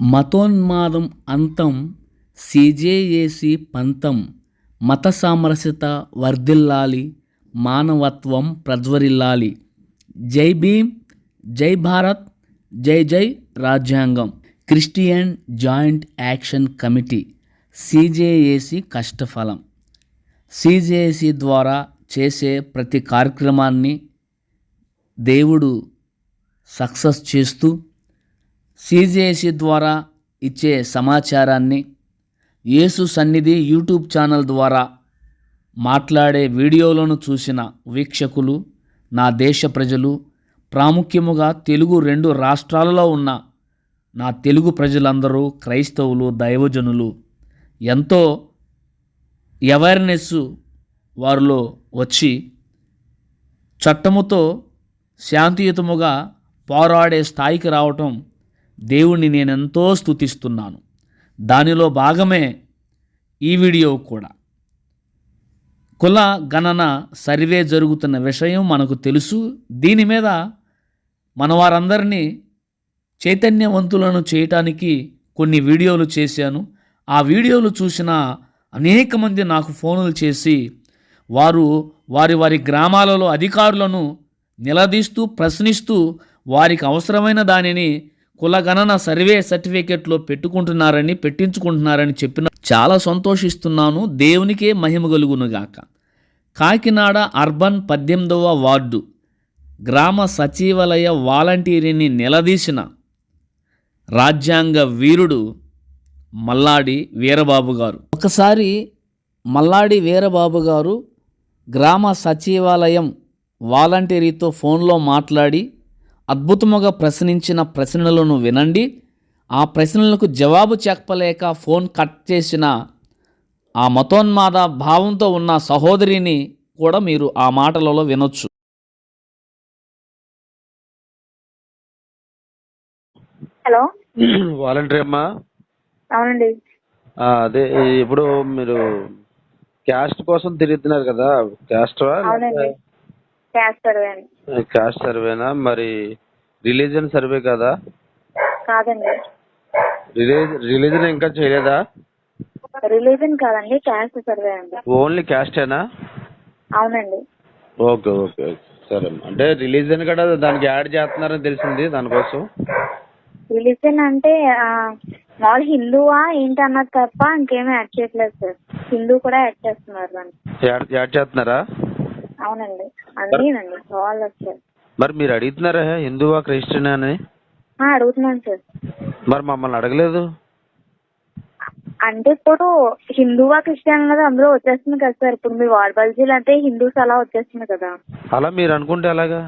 మతోన్మాదం అంతం సీజేఏసీ పంతం మత సామరస్యత వర్ధిల్లాలి మానవత్వం ప్రజ్వరిల్లాలి. జై భీమ్ జై భారత్ జై జై రాజ్యాంగం. Christian joint action committee C J A C కష్టఫలం. C J A C ద్వారా చేసే ప్రతి కార్యక్రమాన్ని దేవుడు సక్సెస్ చేస్తూ సీజేఏసీ ద్వారా ఇచ్చే సమాచారాన్ని యేసు సన్నిధి యూట్యూబ్ ఛానల్ ద్వారా మాట్లాడే వీడియోలను చూసిన వీక్షకులు నా దేశ ప్రజలు ప్రాముఖ్యముగా తెలుగు రెండు రాష్ట్రాలలో ఉన్న నా తెలుగు ప్రజలందరూ క్రైస్తవులు దైవజనులు ఎంతో అవేర్నెస్ వారిలో వచ్చి చట్టముతో శాంతియుతముగా పోరాడే స్థాయికి రావటం దేవుణ్ణి నేను ఎంతో స్తుతిస్తున్నాను. దానిలో భాగమే ఈ వీడియో కూడా. కుల గణన సర్వే జరుగుతున్న విషయం మనకు తెలుసు. దీని మీద మన వారందరినీ చైతన్యవంతులను చేయటానికి కొన్ని వీడియోలు చేశాను. ఆ వీడియోలు చూసిన అనేక మంది నాకు ఫోనులు చేసి వారు వారి వారి గ్రామాలలో అధికారులను నిలదీస్తూ ప్రశ్నిస్తూ వారికి అవసరమైన దానిని కులగణన సర్వే సర్టిఫికెట్లో పెట్టుకుంటున్నారని పెట్టించుకుంటున్నారని చెప్పిన చాలా సంతోషిస్తున్నాను. దేవునికే మహిమ కలుగునుగాక. కాకినాడ అర్బన్ పద్దెనిమిదవ వార్డు గ్రామ సచివాలయ వాలంటీర్ని నిలదీసిన రాజ్యాంగ వీరుడు మల్లాడి వీరబాబు గారు. ఒకసారి మల్లాడి వీరబాబు గారు గ్రామ సచివాలయం వాలంటీర్తో ఫోన్లో మాట్లాడి అద్భుతముగా ప్రశ్నించిన ప్రశ్నలను వినండి. ఆ ప్రశ్నలకు జవాబు చెప్పలేక ఫోన్ కట్ చేసిన ఆ మతోన్మాద భావంతో ఉన్న సహోదరిని కూడా మీరు ఆ మాటలలో వినొచ్చు. హలో. వాలంటరీ అమ్మా. అవునండి. ఆ, అదే ఇప్పుడు మీరు క్యాస్ట్ కోసం తిరుగుతున్నారు కదా క్యాస్ట్? అవునండి. క్యాస్ట్ సర్వే క్యాస్ట్ సర్వేనా మరి రిలీజన్ సర్వే కదా? కాదండి. రిలీజన్ ఇంకా చేయలేదా? రిలీజన్ కాదండి క్యాస్ట్ సర్వే అండి. ఓన్లీ క్యాస్టేనా అవునండి. Okay okay. సరే అంటే రిలీజన్ కూడా దానికి యాడ్ చేస్తున్నారని తెలిసింది దానికోసం. రిలీజన్ అంటే మామూలు హిందువా ఏంటి అన్నది తప్ప ఇంకేమీ యాడ్ చేయట్లేదు సార్. హిందూ కూడా యాడ్ చేస్తున్నారు యాడ్ చేస్తున్నారా? అవునండి. అన్నీనండి వాళ్ళు వచ్చారు మరి మీరు అడుగుతున్నారా హిందువా క్రిస్టియన్ అని? అడుగుతున్నాను సార్. మరి మమ్మల్ని అడగలేదు? అంటే ఇప్పుడు హిందువా క్రిస్టియన్ అన్నది అందులో వచ్చేస్తుంది కదా సార్. ఇప్పుడు మీ వార్డ్ బల్జీలు అంటే హిందూస్ అలా వచ్చేస్తుంది కదా. అలా మీరు అనుకుంటే ఎలాగా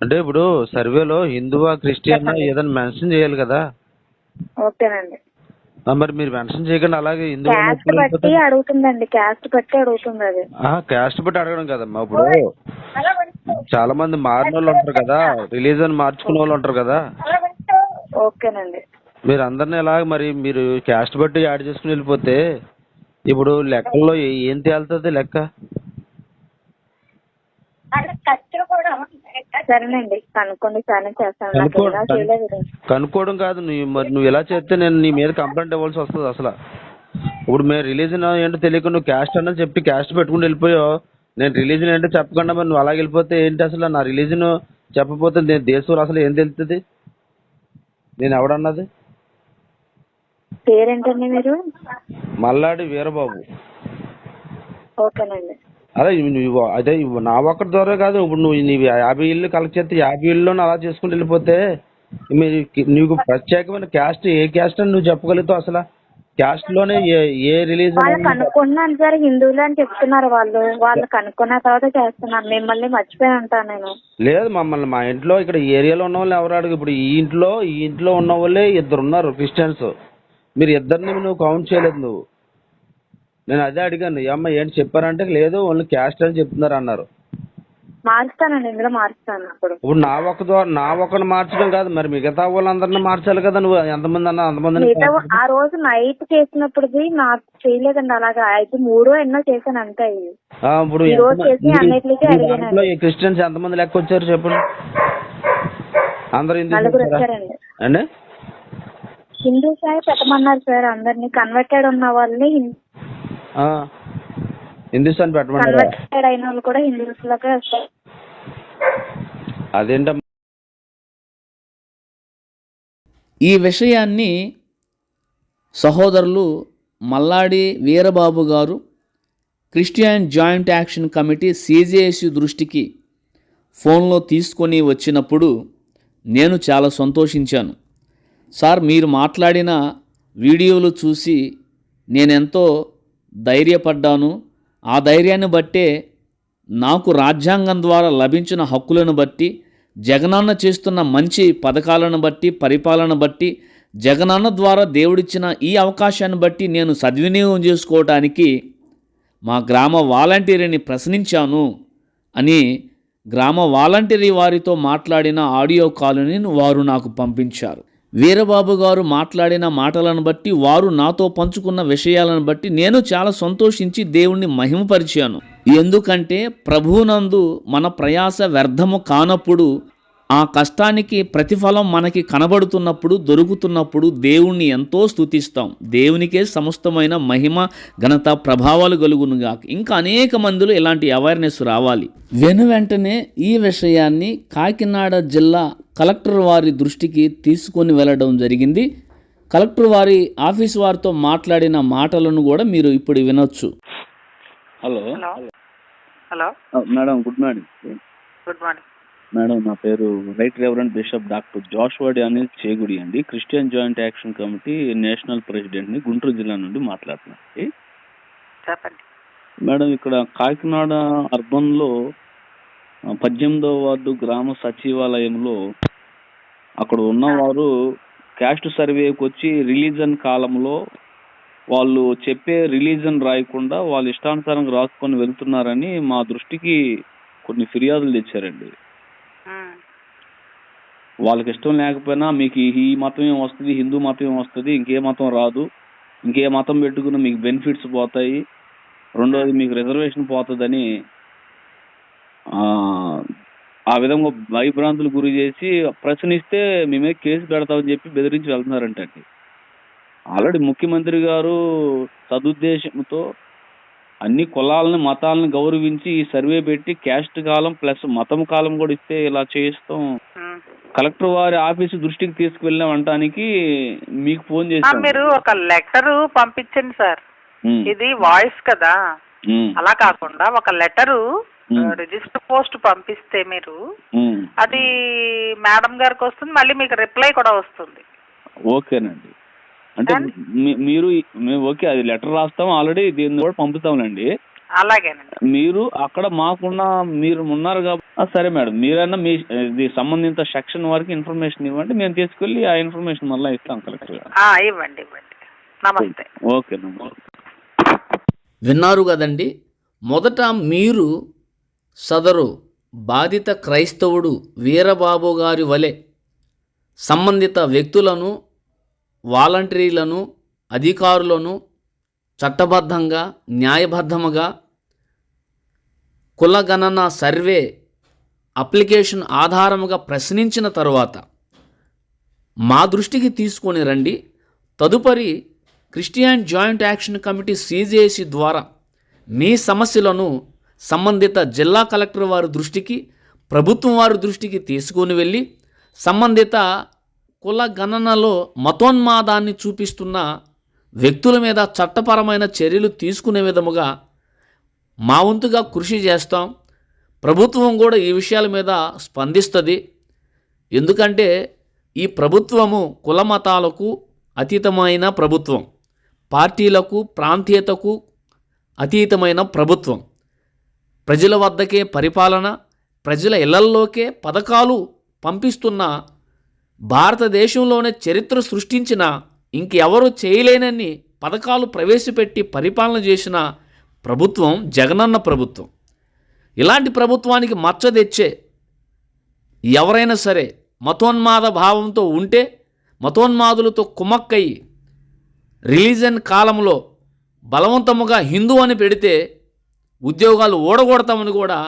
అంటే ఇప్పుడు సర్వేలో హిందువా క్రిస్టియన్ ఏదైనా మెన్షన్ చేయాలి కదా? ఓకేనండి. మరి మీరు మెన్షన్ చేయకుండా అలాగే క్యాస్ట్ బట్టి అడుగుతుందండి క్యాస్ట్ బట్టి అడుగుతుంది అది. క్యాస్ట్ బట్టి అడగడం కదమ్మా ఇప్పుడు చాలా మంది మారిన వాళ్ళు ఉంటారు కదా రిలీజన్ మార్చుకునే వాళ్ళు ఉంటారు కదా. ఓకేనండి. మీరు అందరిని ఎలాగ మరి మీరు క్యాస్ట్ బట్టి యాడ్ చేసుకుని వెళ్ళిపోతే ఇప్పుడు లెక్కల్లో ఏ- ఏం తేలుతుంది లెక్క? సరేనండి. కనుక్కోండి సరే చేస్తాను. కనుక్కోవడం కాదు నువ్వు మరి నువ్వు ఎలా చేస్తే నేను నీ మీద కంప్లైంట్ ఇవ్వాల్సి వస్తుంది అసలు. ఇప్పుడు మేము రిలీజన్ ఏంటో తెలియకుండా నువ్వు క్యాస్ట్ అన్న చెప్పి క్యాస్ట్ పెట్టుకుని వెళ్ళిపోయావు. నేను రిలీజన్ ఏంటో చెప్పకుండా మరి నువ్వు అలాగ వెళ్ళిపోతే ఏంటి అసలు? నా రిలీజన్ చెప్పకపోతే నేను దేశంలో అసలు ఏం తెలుస్తుంది నేను ఎవడన్నది? పేరేంటండి మీరు? మల్లాడి వీరబాబు. ఓకేనండి. అదే ఇవి నువ్వు అదే నా ఒక్కటి ద్వారా కాదు ఇప్పుడు నువ్వు నీవి యాభై ఇల్లు కలెక్ట్ చేస్తే యాభై ఇల్లు అలా చేసుకుని వెళ్ళిపోతే మీ నీకు ప్రత్యేకమైన క్యాస్ట్ ఏ క్యాస్ట్ అని నువ్వు చెప్పగలుగుతావు అసలు? క్యాస్ట్లోనే ఏ ఏ రిలీజన్ వాళ్ళు కనుక్కుంటున్నాను సార్ హిందువులు అని చెప్తున్నారు వాళ్ళు. వాళ్ళు కనుక్కున్న తర్వాత చేస్తున్నారు మిమ్మల్ని మర్చిపోయి ఉంటాను నేను. లేదు మమ్మల్ని మా ఇంట్లో ఇక్కడ ఈ ఏరియాలో ఉన్న వాళ్ళు ఎవరు అడుగు? ఇప్పుడు ఈ ఇంట్లో ఈ ఇంట్లో ఉన్న వాళ్ళే ఇద్దరు ఉన్నారు క్రిస్టియన్స్. మీరు ఇద్దరిని నువ్వు కౌంట్ చేయలేదు నువ్వు. నేను అదే అడిగాను ఈ అమ్మ ఏంటి చెప్పారంటే లేదు ఓన్లీ క్యాస్ట్ అని చెప్తున్నారు అన్నారు. మారుస్తానండి ఇందులో మారుస్తాను అప్పుడు. ఇప్పుడు నా ఒక్క ద్వారా నా ఒక్కని మార్చడం కాదు మరి మిగతా వాళ్ళందరినీ మార్చాలి కదా నువ్వు? ఎంతమంది అన్నా అంతమందిని మిగతా ఆ రోజు నైట్ చేసినప్పుడుది నాకు చేయలేదండి అలాగా. అయితే మూడో ఎన్నో చేశాను అంతే ఆ, ఇప్పుడు ఈ రోజు ఎంతమంది- చేసి మీ- అన్నిటికీ మీ అడిగానండి. దాంట్లో ఈ క్రిస్టియన్స్ ఎంతమంది లెక్క వచ్చారు చెప్పండి? అందరు హిందూస్ నలుగురు వచ్చారా? వచ్చారండి. అండి హిందూస్ అయి పెట్టమన్నారు సార్ అందరినీ. కన్వర్టెడ్ ఉన్న వాళ్ళని ఆ. హిందూస్ అని పెట్టమన్నారా కన్వర్టెడ్ అయిన వాళ్ళు కూడా హిందూస్ లోకే వస్తారు. అదేంటమ్మా? ఈ విషయాన్ని సహోదరులు Malladi Veerababu garu Christian joint action committee C J S దృష్టికి ఫోన్లో తీసుకొని వచ్చినప్పుడు నేను చాలా సంతోషించాను. సార్ మీరు మాట్లాడిన వీడియోలు చూసి నేనెంతో ధైర్యపడ్డాను. ఆ ధైర్యాన్ని బట్టే నాకు రాజ్యాంగం ద్వారా లభించిన హక్కులను బట్టి జగనన్న చేస్తున్న మంచి పథకాలను బట్టి పరిపాలన బట్టి జగనన్న ద్వారా దేవుడిచ్చిన ఈ అవకాశాన్ని బట్టి నేను సద్వినియోగం చేసుకోవటానికి మా గ్రామ వాలంటీర్ని ప్రశ్నించాను అని గ్రామ వాలంటీరీ వారితో మాట్లాడిన ఆడియో కాల్ని వారు నాకు పంపించారు. వీరబాబు గారు మాట్లాడిన మాటలను బట్టి వారు నాతో పంచుకున్న విషయాలను బట్టి నేను చాలా సంతోషించి దేవుణ్ణి మహిమపరిచాను. ఎందుకంటే ప్రభునందు మన ప్రయాస వ్యర్థము కానప్పుడు ఆ కష్టానికి ప్రతిఫలం మనకి కనబడుతున్నప్పుడు దొరుకుతున్నప్పుడు దేవుణ్ణి ఎంతో స్తుతిస్తాం. దేవునికే సమస్తమైన మహిమ ఘనత ప్రభావాలు కలుగునుగా ఇంకా అనేక మందిలో ఇలాంటి అవేర్నెస్ రావాలి. వెను వెంటనే ఈ విషయాన్ని కాకినాడ జిల్లా కలెక్టర్ వారి దృష్టికి తీసుకొని వెళ్ళడం జరిగింది. కలెక్టర్ వారి ఆఫీస్ వారితో మాట్లాడిన మాటలను కూడా మీరు ఇప్పుడు వినొచ్చు. Hello. Hello. Hello. Madam good morning. Good morning. Madam నా పేరు right reverend bishop doctor Joshua D Anil Chegudi అండి. Christian joint action committee national ప్రెసిడెంట్ని Guntur జిల్లా నుండి మాట్లాడుతున్నాను. చెప్పండి. మేడం ఇక్కడ కాకినాడ అర్బన్లో పద్దెనిమిదవ వార్డు గ్రామ సచివాలయంలో అక్కడ ఉన్నవారు క్యాస్ట్ సర్వేకి వచ్చి రిలీజన్ కాలంలో వాళ్ళు చెప్పే రిలీజన్ రాయకుండా వాళ్ళ ఇష్టానుసారంగా రాసుకొని వెళ్తున్నారని మా దృష్టికి కొన్ని ఫిర్యాదులు తెచ్చారండి. వాళ్ళకి ఇష్టం లేకపోయినా మీకు ఈ- మతం ఏం వస్తుంది హిందూ మతం ఏం వస్తుంది ఇంకే మతం రాదు. ఇంకే మతం పెట్టుకున్న మీకు బెనిఫిట్స్ పోతాయి. రెండోది మీకు రిజర్వేషన్ పోతుందని ఆ, ఆ విధంగా భయభ్రాంతులు గురి చేసి ప్రశ్నిస్తే మేమే కేసు పెడతామని చెప్పి బెదిరించి వెళ్తున్నారంటండి. ఆల్రెడీ ముఖ్యమంత్రి గారు సదుద్దేశంతో అన్ని కులాలని మతాలను గౌరవించి ఈ సర్వే పెట్టి క్యాస్ట్ కాలం ప్లస్ మతం కాలం కూడా ఇస్తే ఇలా చేస్తాం మ్మ్. కలెక్టర్ వారి ఆఫీసు దృష్టికి తీసుకువెళ్ళాం అంటానికి మీకు ఫోన్ చేశాను మీరు ఒక లెటర్ పంపించండి సార్. ఇది వాయిస్ కదా. అలా కాకుండా ఒక లెటరు. రిజిస్టర్ పోస్ట్ పంపిస్తే మీరు అది మేడం గారికి వస్తుంది మళ్ళీ మీకు రిప్లై కూడా వస్తుంది. ఓకేనండి. అంటే మీ- మీరు మేము ఓకే అది లెటర్ రాస్తాం ఆల్రెడీ దీన్ని కూడా పంపుతాంలేండి. అలాగేనండి. మీరు అక్కడ మాకున్న మీరు ఉన్నారు కాబట్టి సరే మేడం మీరైనా మీ సంబంధిత సెక్షన్ వారికి ఇన్ఫర్మేషన్ ఇవ్వండి మేము తీసుకెళ్ళి ఆ ఇన్ఫర్మేషన్ మళ్ళీ ఇస్తాం కలెక్టర్ ఇవ్వండి ఇవ్వండి. నమస్తే. ఓకే విన్నారు కదండి మొదట మీరు సదరు బాధిత క్రైస్తవుడు వీరబాబు గారి వలె సంబంధిత వ్యక్తులను వాలంటీర్లను అధికారులను చట్టబద్ధంగా న్యాయబద్ధముగా కులగణన సర్వే అప్లికేషన్ ఆధారముగా ప్రశ్నించిన తరువాత మా దృష్టికి తీసుకొని రండి. తదుపరి Christian joint action committee C J C ద్వారా మీ సమస్యలను సంబంధిత జిల్లా కలెక్టర్ వారి దృష్టికి ప్రభుత్వం వారి దృష్టికి తీసుకొని వెళ్ళి సంబంధిత కుల గణనలో మతోన్మాదాన్ని చూపిస్తున్న వ్యక్తుల మీద చట్టపరమైన చర్యలు తీసుకునే విధముగా మా వంతుగా కృషి చేస్తాం. ప్రభుత్వం కూడా ఈ విషయాల మీద స్పందిస్తుంది. ఎందుకంటే ఈ ప్రభుత్వము కుల మతాలకు అతీతమైన ప్రభుత్వం. పార్టీలకు ప్రాంతీయతకు అతీతమైన ప్రభుత్వం. ప్రజల వద్దకే పరిపాలన ప్రజల ఇళ్ళల్లోకే పథకాలు పంపిస్తున్న భారతదేశంలోనే చరిత్ర సృష్టించిన ఇంకెవరూ చేయలేనని పథకాలు ప్రవేశపెట్టి పరిపాలన చేసిన ప్రభుత్వం జగనన్న ప్రభుత్వం. ఇలాంటి ప్రభుత్వానికి మచ్చ తెచ్చే ఎవరైనా సరే మతోన్మాద భావంతో ఉంటే మతోన్మాదులతో కుమక్కయి రిలీజన్ కాలంలో బలవంతముగా హిందూ అని పెడితే ఉద్యోగాలు ఓడగొడతామని కూడా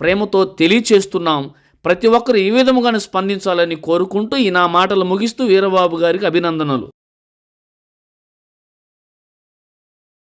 ప్రేమతో తెలియచేస్తున్నాం ప్రతి ఒక్కరు ఈ విధముగానే స్పందించాలని కోరుకుంటూ ఈ నా మాటలు ముగిస్తూ వీరబాబు గారికి అభినందనలు.